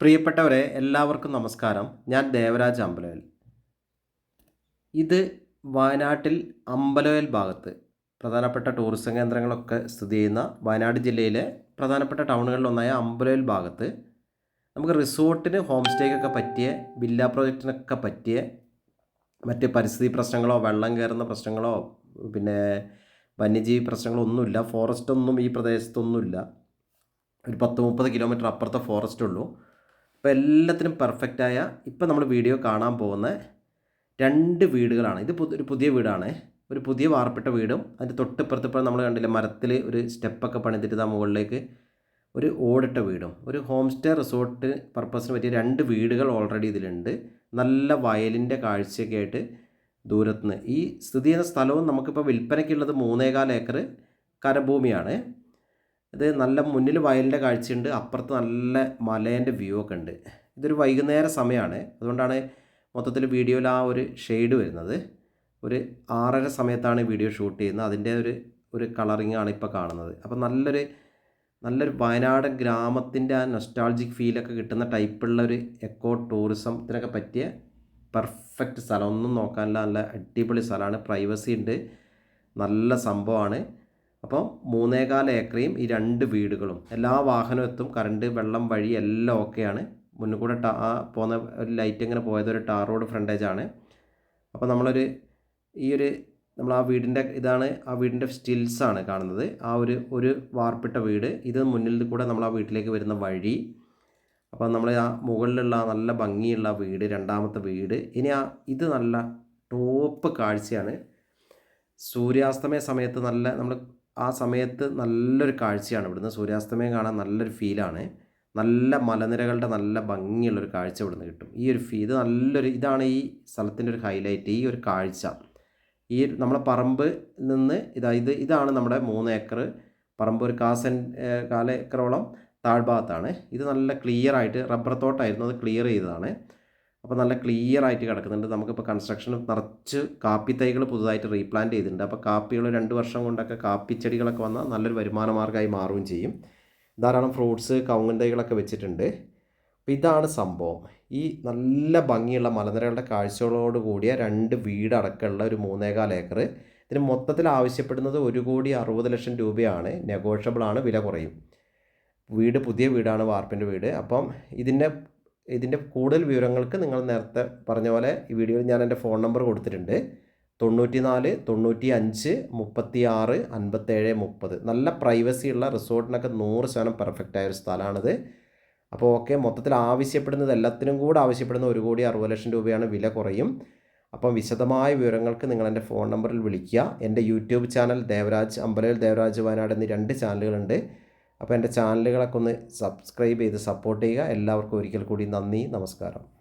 പ്രിയപ്പെട്ടവരെ എല്ലാവർക്കും നമസ്കാരം. ഞാൻ ദേവരാജ് അമ്പലവൽ ഇത് വയനാട്ടിൽ അമ്പലവൽ ഭാഗത്ത് പ്രധാനപ്പെട്ട ടൂറിസം കേന്ദ്രങ്ങളൊക്കെ സ്ഥിതി ചെയ്യുന്ന വയനാട് ജില്ലയിലെ പ്രധാനപ്പെട്ട ടൗണുകളിലൊന്നായ അമ്പലവൽ ഭാഗത്ത് നമുക്ക് റിസോർട്ടിന് ഹോം സ്റ്റേക്കൊക്കെ പറ്റിയ വില്ല പ്രോജക്റ്റിനൊക്കെ പറ്റിയ മറ്റ് പരിസ്ഥിതി പ്രശ്നങ്ങളോ വെള്ളം കയറുന്ന പ്രശ്നങ്ങളോ പിന്നെ വന്യജീവി പ്രശ്നങ്ങളോ ഒന്നുമില്ല ഫോറസ്റ്റ് ഒന്നും ഈ പ്രദേശത്തൊന്നുമില്ല. ഒരു പത്ത് മുപ്പത് കിലോമീറ്റർ അപ്പുറത്തെ ഫോറസ്റ്റ് ഉള്ളൂ. അപ്പോൾ എല്ലാത്തിനും പെർഫെക്റ്റായ ഇപ്പം നമ്മൾ വീഡിയോ കാണാൻ പോകുന്ന രണ്ട് വീടുകളാണ്. ഇത് ഒരു പുതിയ വീടാണ്. ഒരു പുതിയ വാർപ്പിട്ട വീടും അതിന്റെ തൊട്ടിപ്പുറത്തിപ്പുറം നമ്മൾ കണ്ടില്ല മരത്തിൽ ഒരു സ്റ്റെപ്പൊക്കെ പണിതിട്ട് ആ മുകളിലേക്ക് ഒരു ഓടിട്ട വീടും. ഒരു ഹോം സ്റ്റേ റിസോർട്ട് പർപ്പസിന് പറ്റിയ രണ്ട് വീടുകൾ ഓൾറെഡി ഇതിലുണ്ട്. നല്ല വയലിന്റെ കാഴ്ചയൊക്കെ ആയിട്ട് ദൂരത്തുനിന്ന് ഈ സ്ഥിതി ചെയ്യുന്ന സ്ഥലവും നമുക്കിപ്പോൾ വിൽപ്പനയ്ക്കുള്ളത് മൂന്നേകാൽ ഏക്കർ കരഭൂമിയാണ്. ഇത് നല്ല മുന്നിൽ വയലിന്റെ കാഴ്ചയുണ്ട് അപ്പുറത്ത് നല്ല മലേന്റെ വ്യൂ ഒക്കെ ഉണ്ട്. ഇതൊരു വൈകുന്നേര സമയമാണ്. അതുകൊണ്ടാണ് മൊത്തത്തിൽ വീഡിയോയിൽ ആ ഒരു ഷെയ്ഡ് വരുന്നത്. ഒരു ആറര സമയത്താണ് വീഡിയോ ഷൂട്ട് ചെയ്യുന്നത്. അതിന്റെ ഒരു ഒരു കളറിംഗ് ആണ് ഇപ്പോൾ കാണുന്നത്. അപ്പോൾ നല്ലൊരു നല്ലൊരു വയനാട് ഗ്രാമത്തിന്റെ ആ നൊസ്റ്റാൾജിക് ഫീലൊക്കെ കിട്ടുന്ന ടൈപ്പുള്ള ഒരു എക്കോ ടൂറിസത്തിനൊക്കെ പറ്റിയ പെർഫെക്റ്റ് സ്ഥലം. ഒന്നും നോക്കാനില്ല. നല്ല അടിപൊളി സ്ഥലമാണ്. പ്രൈവസി ഉണ്ട്. നല്ല സംഭവമാണ്. അപ്പോൾ മൂന്നേകാൽ ഏക്കറയും ഈ രണ്ട് വീടുകളും എല്ലാ വാഹനവും എത്തും കറണ്ട് വെള്ളം വഴി എല്ലാം ഓക്കെയാണ് മുന്നിൽ കൂടെ ടാ പോകുന്ന ഒരു ലൈറ്റ് ഇങ്ങനെ പോയത് ഒരു ടാർ റോഡ് ഫ്രണ്ടേജ് ആണ്. അപ്പോൾ നമ്മളൊരു ഈ ഒരു നമ്മൾ ആ വീടിന്റെ ഇതാണ് ആ വീടിന്റെ സ്റ്റിൽസ് ആണ് കാണുന്നത്. ആ ഒരു ഒരു വാർപ്പിട്ട വീട്. ഇത് മുന്നിൽ കൂടെ നമ്മൾ ആ വീട്ടിലേക്ക് വരുന്ന വഴി. അപ്പോൾ നമ്മൾ ആ മുകളിലുള്ള നല്ല ഭംഗിയുള്ള വീട് രണ്ടാമത്തെ വീട്. ഇനി ആ ഇത് നല്ല ടോപ്പ് കാഴ്ചയാണ്. സൂര്യാസ്തമയ സമയത്ത് നല്ല നമ്മൾ ആ സമയത്ത് നല്ലൊരു കാഴ്ചയാണ് ഇവിടുന്ന്. സൂര്യാസ്തമയം കാണാൻ നല്ലൊരു ഫീലാണ് നല്ല മലനിരകളുടെ നല്ല ഭംഗിയുള്ളൊരു കാഴ്ച ഇവിടുന്ന് കിട്ടും. ഈ ഒരു ഫീ ഇത് നല്ലൊരു ഇതാണ് ഈ സ്ഥലത്തിന്റെ ഒരു ഹൈലൈറ്റ് ഈ ഒരു കാഴ്ച. ഈ നമ്മളെ പറമ്പ് നിന്ന് ഇതാ ഇത് ഇതാണ് നമ്മുടെ മൂന്ന് ഏക്കർ പറമ്പ്. ഒരു കാസൻ കാല ഏക്കറോളം താഴ്ഭാഗത്താണ്. ഇത് നല്ല ക്ലിയർ ആയിട്ട് റബ്ബർ തോട്ടായിരുന്നു അത് ക്ലിയർ ചെയ്തതാണ്. അപ്പോൾ നല്ല ക്ലിയർ ആയിട്ട് കിടക്കുന്നുണ്ട്. നമുക്കിപ്പോൾ കൺസ്ട്രക്ഷൻ നിറച്ച് കാപ്പി തൈകൾ പുതുതായിട്ട് റീപ്ലാന്റ് ചെയ്തിട്ടുണ്ട്. അപ്പോൾ കാപ്പികൾ രണ്ട് വർഷം കൊണ്ടൊക്കെ കാപ്പി ചെടികളൊക്കെ വന്നാൽ നല്ലൊരു വരുമാന മാർഗമായി മാറുകയും ചെയ്യും. ധാരാളം ഫ്രൂട്ട്സ് കവുങ്ങൻ തൈകളൊക്കെ വെച്ചിട്ടുണ്ട്. അപ്പോൾ ഇതാണ് സംഭവം. ഈ നല്ല ഭംഗിയുള്ള മലനിരകളുടെ കാഴ്ചകളോട് കൂടിയ രണ്ട് വീടടക്കമുള്ള ഒരു മൂന്നേകാൽ ഏക്കർ ഇതിന് മൊത്തത്തിൽ ആവശ്യപ്പെടുന്നത് ഒരു കോടി അറുപത് ലക്ഷം രൂപയാണ്. നെഗോഷ്യബിളാണ് വില കുറയും. വീട് പുതിയ വീടാണ് വാർപ്പിന്റെ വീട്. അപ്പം ഇതിന്റെ ഇതിന്റെ കൂടുതൽ വിവരങ്ങൾക്ക് നിങ്ങൾ നേരത്തെ പറഞ്ഞ പോലെ ഈ വീഡിയോയിൽ ഞാൻ എന്റെ ഫോൺ നമ്പർ കൊടുത്തിട്ടുണ്ട്. തൊണ്ണൂറ്റി നാല് തൊണ്ണൂറ്റി അഞ്ച് മുപ്പത്തി ആറ് അൻപത്തേഴ് മുപ്പത്. നല്ല പ്രൈവസി ഉള്ള റിസോർട്ടിനൊക്കെ നൂറ് ശതമാനം പെർഫെക്റ്റ് ആയ ഒരു സ്ഥലമാണിത്. അപ്പോൾ ഓക്കെ മൊത്തത്തിൽ ആവശ്യപ്പെടുന്നത് എല്ലാത്തിനും കൂടെ ആവശ്യപ്പെടുന്ന ഒരു കോടി അറുപത് ലക്ഷം രൂപയാണ് വില കുറയും. അപ്പം വിശദമായ വിവരങ്ങൾക്ക് നിങ്ങൾ എന്റെ ഫോൺ നമ്പറിൽ വിളിക്കുക. എന്റെ യൂട്യൂബ് ചാനൽ ദേവരാജ് അമ്പലയിൽ ദേവരാജ് വയനാട് എന്നീ രണ്ട് ചാനലുകളുണ്ട്. അപ്പോൾ എന്റെ ചാനലുകളൊക്കെ ഒന്ന് സബ്സ്ക്രൈബ് ചെയ്ത് സപ്പോർട്ട് ചെയ്യുക. എല്ലാവർക്കും ഒരിക്കൽ കൂടി നന്ദി നമസ്കാരം.